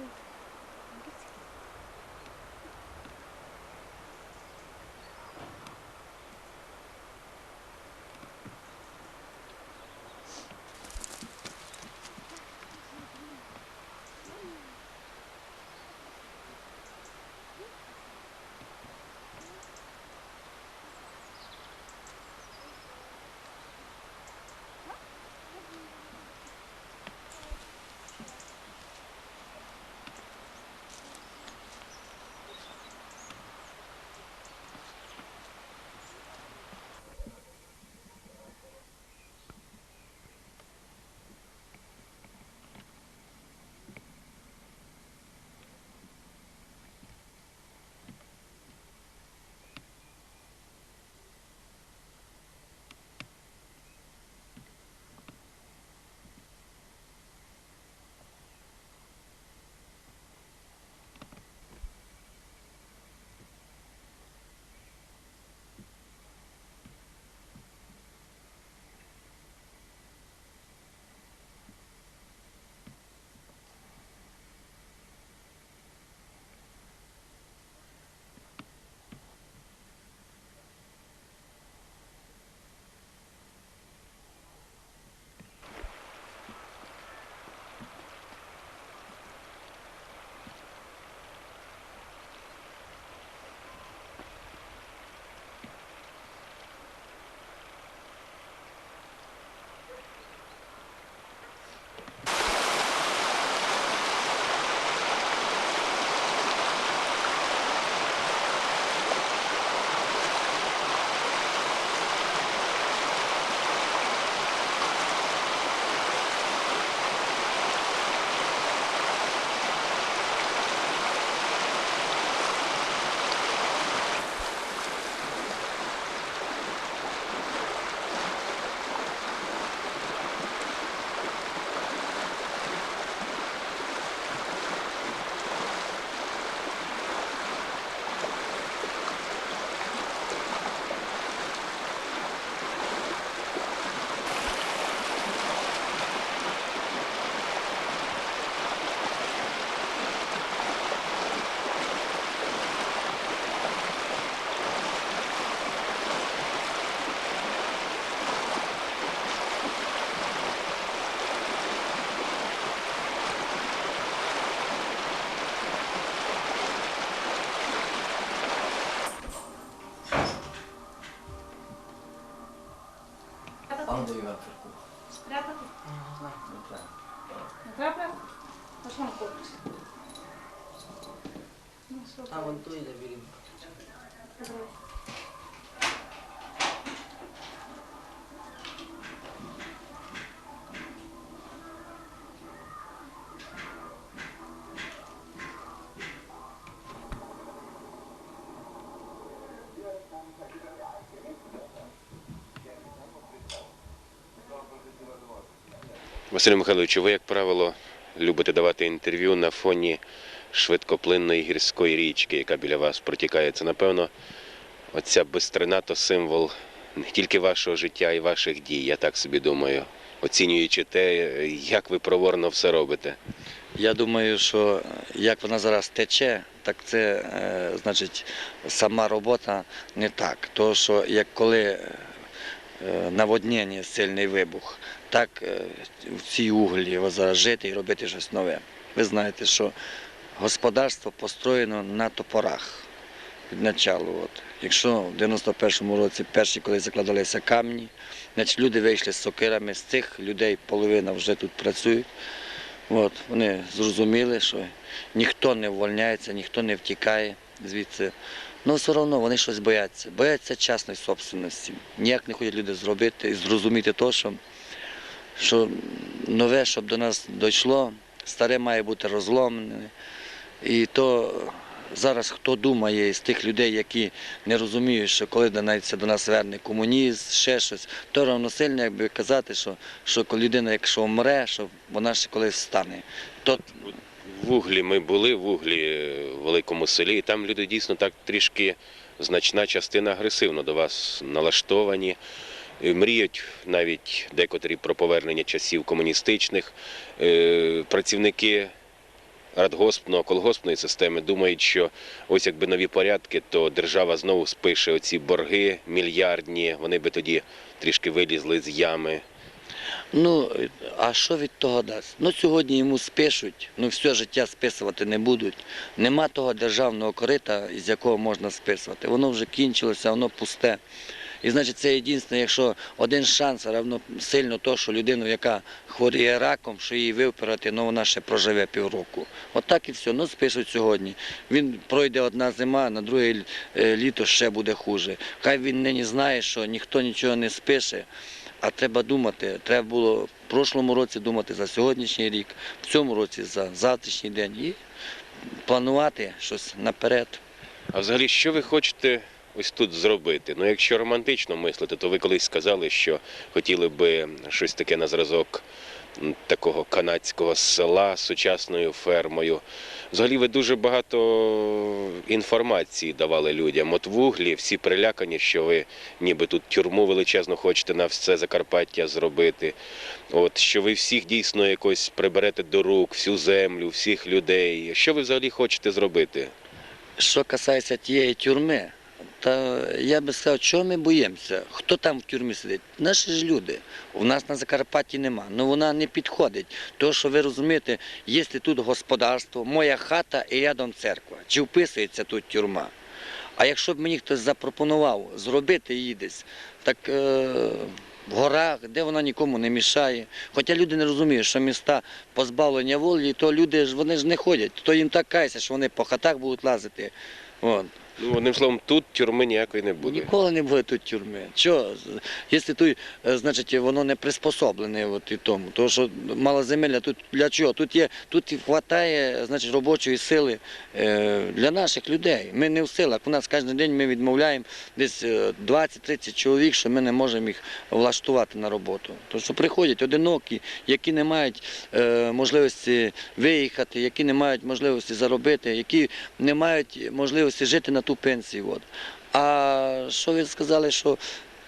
Mm-hmm. Йде білім. Давай. Василю Михайловичу, ви, як правило, любите давати інтерв'ю на фоні швидкоплинної гірської річки, яка біля вас протікає. Це, напевно, оця бистрина то символ не тільки вашого життя і ваших дій, я так собі думаю, оцінюючи те, як ви проворно все робите. Я думаю, що як вона зараз тече, так це е, значить сама робота не так. Тому що як коли е, наводнення, сильний вибух, так е, в цій углі зараз жити і робити щось нове. Ви знаєте, що господарство построєно на топорах від началу. От. Якщо в 91-му році перші, коли закладалися камні, значить люди вийшли з сокирами, з цих людей половина вже тут працюють. От, вони зрозуміли, що ніхто не ввольняється, ніхто не втікає звідси. Ну, все одно вони щось бояться. Бояться частної собственності. Ніяк не хочуть люди зробити і зрозуміти те, що, що нове, щоб до нас дійшло, старе має бути розломлене. І то зараз хто думає з тих людей, які не розуміють, що коли до нас, до нас верне комунізм, ще щось, то равносильно, якби казати, що, що людина, якщо вмре, що вона ще колись встане. То В Углі ми були, в Углі е, в великому селі, і там люди дійсно так трішки значна частина агресивно до вас налаштовані. Е, Мріють навіть декотрі про повернення часів комуністичних. Е, Працівники радгоспно-колгоспної системи думають, що ось якби нові порядки, то держава знову спише оці борги мільярдні, вони би тоді трішки вилізли з ями. Ну, а що від того дасть? Ну, сьогодні йому спишуть, ну все життя списувати не будуть. Нема того державного корита, із якого можна списувати. Воно вже кінчилося, воно пусте. І значить, це єдине, якщо один шанс равно сильно то, що людину, яка хворіє раком, що її виоперувати, ну вона ще проживе півроку. От так і все. Ну спишуть сьогодні. Він пройде одна зима, на друге е, літо ще буде хуже. Хай він нині знає, що ніхто нічого не спише. А треба думати, треба було в прошлому році думати за сьогоднішній рік, в цьому році за завтрашній день і планувати щось наперед. А взагалі, що ви хочете ось тут зробити? Ну, якщо романтично мислити, то ви колись сказали, що хотіли би щось таке на зразок такого канадського села з сучасною фермою. Взагалі, ви дуже багато інформації давали людям. От в углі всі прилякані, що ви ніби тут тюрму величезну хочете на все Закарпаття зробити. От що ви всіх дійсно якось приберете до рук, всю землю, всіх людей. Що ви взагалі хочете зробити? Що касається тієї тюрми, то я би сказав, чого ми боїмося? Хто там в тюрмі сидить? Наші ж люди. У нас на Закарпатті нема. Ну вона не підходить. Тому що ви розумієте, якщо тут господарство, моя хата і рядом церква, чи вписується тут тюрма? А якщо б мені хтось запропонував зробити її десь, так е, в горах, де вона нікому не мішає. Хоча люди не розуміють, що міста позбавлення волі, то люди ж вони ж не ходять. То їм так кається, що вони по хатах будуть лазити. От. Ну, одним словом, тут тюрми ніякої не буде. Ніколи не буде тут тюрми. Що? Якщо тут, е, значить, воно не приспособлене от і тому. Тому що мала земля тут для чого? Тут є, тут вистачає значить, робочої сили е, для наших людей. Ми не в силах. У нас кожен день ми відмовляємо десь е, 20-30 чоловік, що ми не можемо їх влаштувати на роботу. Тому що приходять одинокі, які не мають е, можливості виїхати, які не мають можливості заробити, які не мають можливості жити на ту пенсію. От. А що ви сказали, що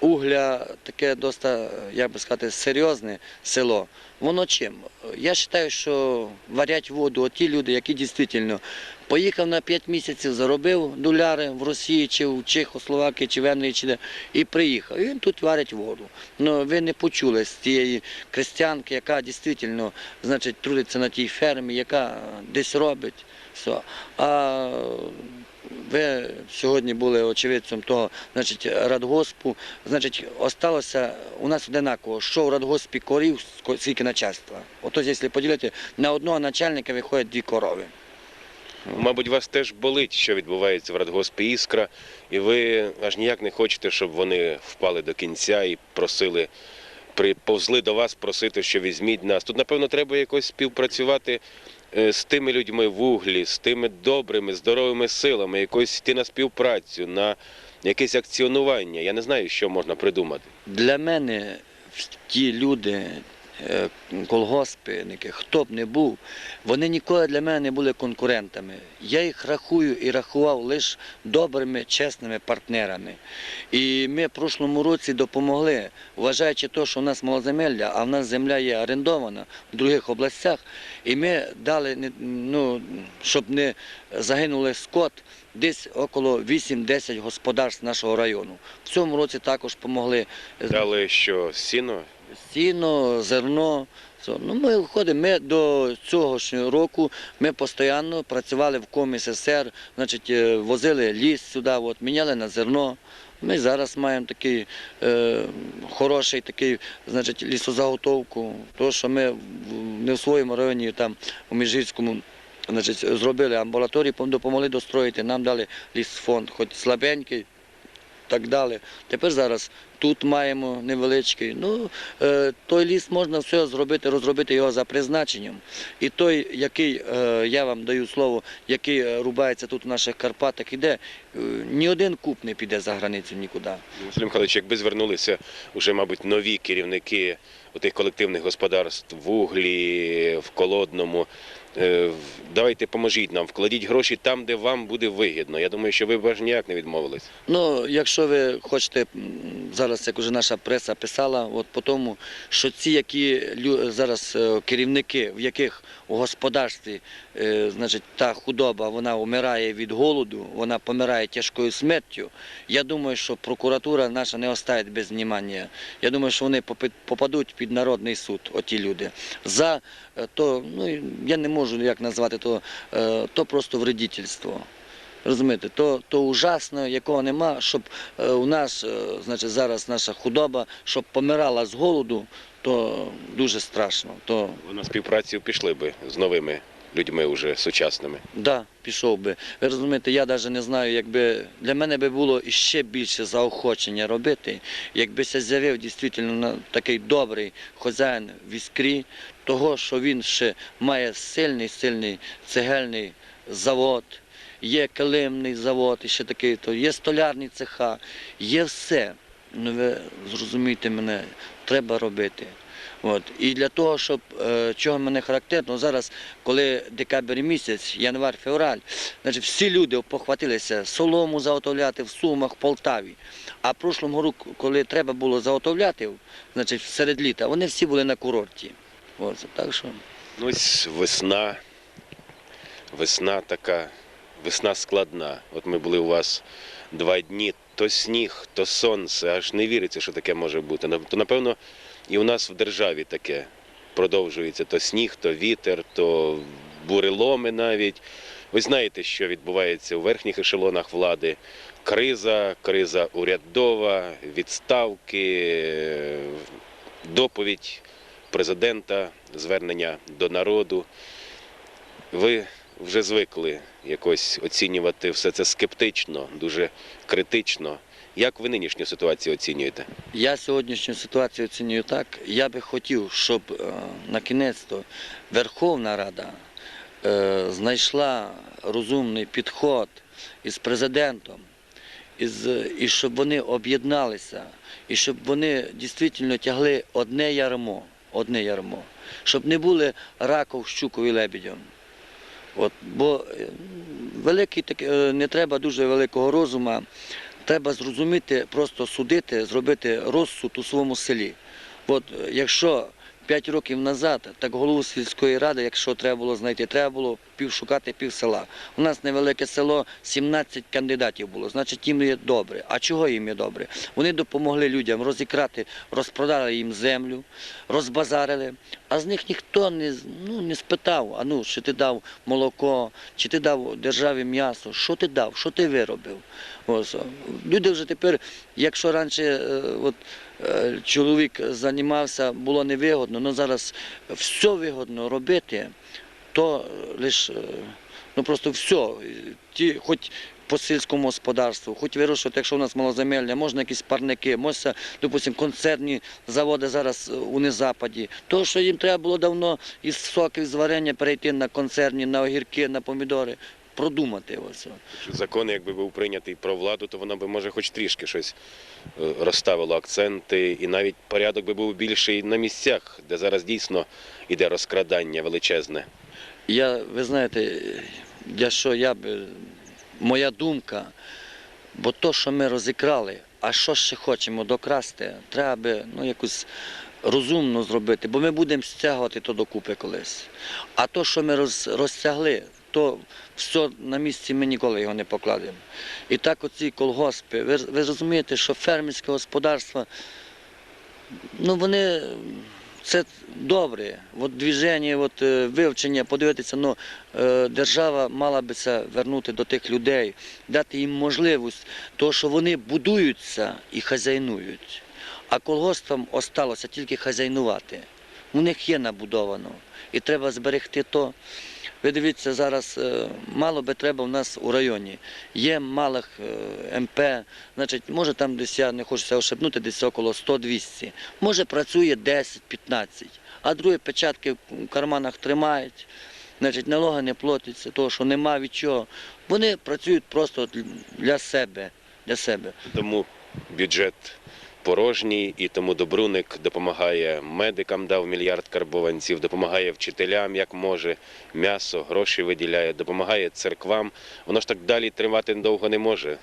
Угля таке доста, як би сказати, серйозне село. Воно чим? Я вважаю, що варять воду ті люди, які дійсно поїхав на 5 місяців, заробив доляри в Росії, чи в Чехословакії, чи в Венгрії, чи де, і приїхав. І він тут варить воду. Ну, ви не почули з тієї крестьянки, яка дійсно значить, трудиться на тій фермі, яка десь робить. Все. А ви сьогодні були очевидцем того, значить, радгоспу. Значить, осталося у нас одинаково, що в радгоспі корів, скільки начальства. Ото, якщо поділити, на одного начальника виходять дві корови. Мабуть, вас теж болить, що відбувається в радгоспі Іскра, і ви аж ніяк не хочете, щоб вони впали до кінця і просили, приповзли до вас просити, що візьміть нас. Тут, напевно, треба якось співпрацювати з тими людьми в углі, з тими добрими, здоровими силами, якось йти на співпрацю, на якесь акціонування. Я не знаю, що можна придумати. Для мене ті люди, е, колгоспники, хто б не був, вони ніколи для мене не були конкурентами. Я їх рахую і рахував лише добрими, чесними партнерами. І ми в прошлому році допомогли, вважаючи те, що в нас малоземелля, а в нас земля є орендована в других областях, і ми дали, ну, щоб не загинули скот, десь около 8-10 господарств нашого району. В цьому році також допомогли Дали що сіно? Сіно, зерно. Ну, ми виходимо, ми до цього ж року ми постійно працювали в комі СССР, значить, е, возили ліс сюди, от, міняли на зерно. Ми зараз маємо такий е, хороший такий, значить, лісозаготовку, тому що ми не в своєму районі, там у Міжгірському, значить, зробили амбулаторію, допомогли достроїти, нам дали лісфонд, хоч слабенький, так далі. Тепер зараз тут маємо невеличкий. Ну, е, той ліс можна все зробити, розробити його за призначенням. І той, який, е, я вам даю слово, який е, рубається тут у наших Карпатах, іде, ні один куп не піде за границю нікуди. Василь Михайлович, якби звернулися вже, мабуть, нові керівники тих колективних господарств в углі, в колодному. Е, Давайте поможіть нам, вкладіть гроші там, де вам буде вигідно. Я думаю, що ви б ніяк не відмовились. Ну, якщо ви хочете зараз, як уже наша преса писала, от по тому, що ці, які зараз е, керівники, в яких у господарстві, е, значить, та худоба, вона вмирає від голоду, вона помирає тяжкою смертю. Я думаю, що прокуратура наша не оставить без внимання. Я думаю, що вони попадуть під народний суд, оті люди. За то, ну я не можу як назвати то, е, то просто вредительство. Розумієте, то, то ужасно, якого нема, щоб е, у нас, е, значить, зараз наша худоба, щоб помирала з голоду, то дуже страшно. То Ви на співпрацю пішли би з новими людьми уже сучасними. да, пішов би. Ви розумієте, я навіть не знаю, якби для мене би було іще більше заохочення робити, якби се з'явив дійсно такий добрий хазяїн в іскрі, того, що він ще має сильний, сильний цегельний завод. Є килимний завод, і ще такий, то є столярні цеха, є все. Ну ви зрозумійте мене, треба робити. От. І для того, щоб е, чого мене характерно, зараз, коли декабрь місяць, январ, февраль, значить, всі люди похватилися солому заготовляти в Сумах, в Полтаві. А в прошлому року, коли треба було заготовляти, значить, серед літа, вони всі були на курорті. От, так що. Ну, ось весна, весна така, весна складна. От ми були у вас два дні, то сніг, то сонце, аж не віриться, що таке може бути. То, напевно, і у нас в державі таке продовжується то сніг, то вітер, то буреломи навіть. Ви знаєте, що відбувається у верхніх ешелонах влади. Криза, криза урядова, відставки, доповідь президента, звернення до народу. Ви вже звикли якось оцінювати все це скептично, дуже критично. Як ви нинішню ситуацію оцінюєте? Я сьогоднішню ситуацію оцінюю так. Я би хотів, щоб е, на кінець то Верховна Рада е, знайшла розумний підход із президентом, і щоб вони об'єдналися, і щоб вони дійсно тягли одне ярмо, одне ярмо, щоб не були раков, щуков і лебедем. От, бо е, великий е, не треба дуже великого розуму, треба зрозуміти, просто судити, зробити розсуд у своєму селі. От якщо 5 років назад, так голову сільської ради, якщо треба було знайти, треба було пів шукати пів села. У нас невелике село, 17 кандидатів було, значить їм є добре. А чого їм є добре? Вони допомогли людям розікрати, розпродали їм землю, розбазарили, а з них ніхто не, ну, не спитав, а ну, чи ти дав молоко, чи ти дав державі м'ясо, що ти дав, що ти виробив. Ось. Люди вже тепер, якщо раніше е, от, чоловік займався, було невигодно, але зараз все вигодно робити, то лише ну просто все. Ті, хоч по сільському господарству, хоч вирощувати, якщо у нас малоземельня, можна якісь парники, можна, допустимо, концерні заводи зараз е, у незападі. То, що їм треба було давно із соків, з варення перейти на концерні, на огірки, на помідори, продумати ось. Закон, якби був прийнятий про владу, то воно би може хоч трішки щось е, розставило акценти, і навіть порядок би був більший на місцях, де зараз дійсно іде розкрадання величезне. Я, ви знаєте, я що я б, моя думка, бо то, що ми розікрали, а що ще хочемо докрасти, треба би ну, якось розумно зробити, бо ми будемо стягувати то докупи колись. А то, що ми роз, розтягли, то все на місці ми ніколи його не покладемо. І так оці колгоспи, ви, ви розумієте, що фермерське господарство, ну вони це добре. От движення, от е, вивчення, подивитися, ну е, держава мала би це вернути до тих людей, дати їм можливість, того, що вони будуються і хазяйнують. А колгоспам осталося тільки хазяйнувати. У них є набудовано. І треба зберегти то. Ви дивіться, зараз е, мало би треба у нас у районі. Є малих е, МП, значить, може там десь я не хочу це ошибнути, десь около 100-200. Може працює 10-15, а другі печатки в карманах тримають, значить, налоги не платяться, того, що нема від чого. Вони працюють просто для себе. Для себе. Тому бюджет порожній, і тому Добруник допомагає медикам, дав мільярд карбованців, допомагає вчителям, як може, м'ясо, гроші виділяє, допомагає церквам. Воно ж так далі тривати довго не може.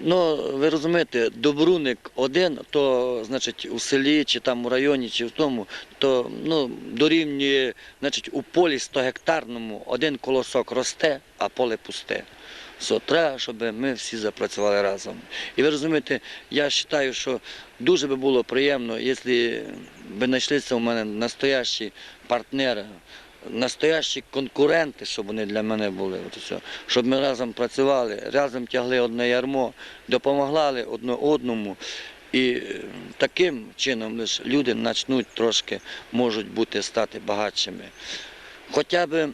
Ну, ви розумієте, добруник один, то значить у селі, чи там у районі, чи в тому, то ну, дорівнює, значить, у полі 100 гектарному один колосок росте, а поле пусте. So, треба, щоб ми всі запрацювали разом. І ви розумієте, я вважаю, що дуже би було приємно, якщо би знайшлися у мене настоящі партнери, настоящі конкуренти, щоб вони для мене були. От все. Щоб ми разом працювали, разом тягли одне ярмо, допомагали одне одному. І таким чином лише люди почнуть трошки можуть бути стати багатшими. Хоча б,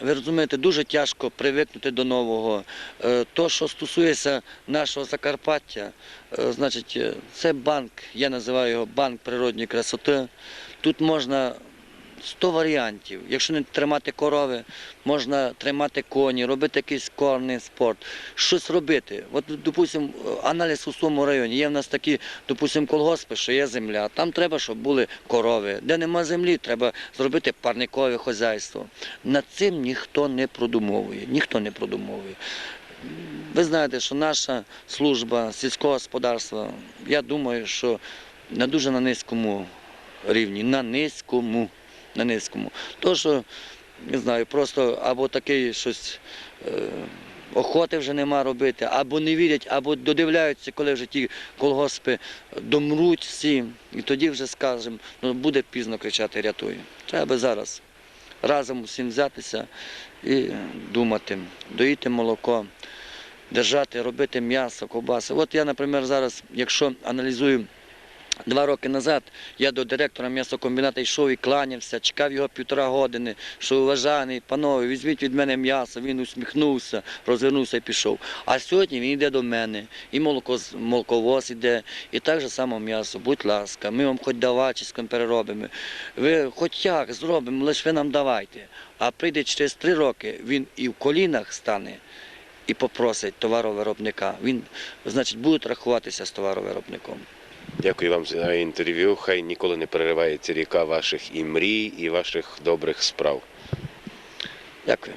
ви розумієте, дуже тяжко привикнути до нового. Е, То, що стосується нашого Закарпаття, е, значить, е, це банк, я називаю його банк природньої красоти. Тут можна 100 варіантів. Якщо не тримати корови, можна тримати коні, робити якийсь корний спорт, щось робити. От, допустимо, аналіз у своєму районі. Є в нас такі, допустимо, колгоспи, що є земля. Там треба, щоб були корови. Де нема землі, треба зробити парникове хозяйство. Над цим ніхто не продумовує. Ніхто не продумовує. Ви знаєте, що наша служба сільського господарства, я думаю, що на дуже на низькому рівні, на низькому, на низькому. То, що, не знаю, просто або такий щось е, охоти вже нема робити, або не вірять, або додивляються, коли вже ті колгоспи домруть всі, і тоді вже скажемо, ну буде пізно кричати рятуй. Треба зараз разом усім взятися і думати, доїти молоко держати, робити м'ясо, ковбаси. От я, наприклад, зараз, якщо аналізую два роки назад, я до директора м'ясокомбіната йшов і кланявся, чекав його півтора години, що уважаний, панове, візьміть від мене м'ясо, він усміхнувся, розвернувся і пішов. А сьогодні він йде до мене, і молоко, молоковоз йде, і так же само м'ясо, будь ласка, ми вам хоч давачиськом переробимо. Ви хоч як зробимо, лише ви нам давайте. А прийде через три роки, він і в колінах стане і попросить товаровиробника. Він, значить, буде рахуватися з товаровиробником. Дякую вам за інтерв'ю. Хай ніколи не переривається ріка ваших і мрій, і ваших добрих справ. Дякую.